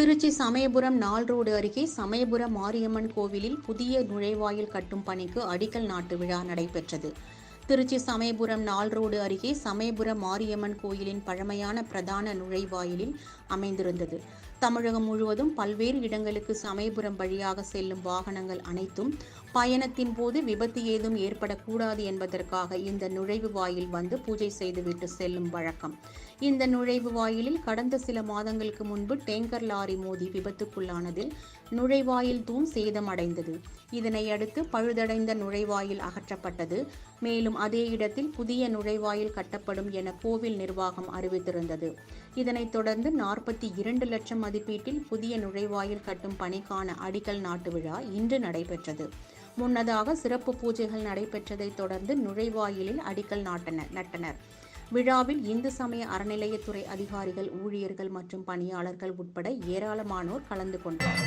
திருச்சி சமயபுரம் நாள் ரோடு அருகே சமயபுரம் மாரியம்மன் கோவிலில் புதிய நுழைவாயில் கட்டும் பணிக்கு அடிக்கல் நாட்டு விழா நடைபெற்றது. திருச்சி சமயபுரம் நாள் ரோடு அருகே சமயபுரம் மாரியம்மன் கோயிலின் பழமையான பிரதான நுழைவாயிலில் அமைந்திருந்தது. தமிழகம் முழுவதும் பல்வேறு இடங்களுக்கு சமயபுரம் வழியாக செல்லும் வாகனங்கள் அனைத்தும் பயணத்தின் போது விபத்து ஏதும் ஏற்படக்கூடாது என்பதற்காக இந்த நுழைவு வாயில் வந்து பூஜை செய்துவிட்டு செல்லும் வழக்கம். இந்த நுழைவு வாயிலில் கடந்த சில மாதங்களுக்கு முன்பு டேங்கர் லாரி மோதி விபத்துக்குள்ளானதில் நுழைவாயில் தூண் சேதமடைந்தது. இதனை அடுத்து பழுதடைந்த நுழைவாயில் அகற்றப்பட்டது. மேலும் அதே இடத்தில் புதிய நுழைவாயில் கட்டப்படும் என கோவில் நிர்வாகம் அறிவித்திருந்தது. இதனைத் தொடர்ந்து நாற்பத்தி இரண்டு லட்சம் மதிப்பீட்டில் புதிய நுழைவாயில் கட்டும் பணிக்கான அடிக்கல் நாட்டு விழா இன்று நடைபெற்றது. முன்னதாக சிறப்பு பூஜைகள் நடைபெற்றதைத் தொடர்ந்து நுழைவாயிலில் அடிக்கல் நாட்டனர் நட்டனர். விழாவில் இந்து சமய அறநிலையத்துறை அதிகாரிகள் ஊழியர்கள் மற்றும் பணியாளர்கள் உட்பட ஏராளமானோர் கலந்து கொண்டனர்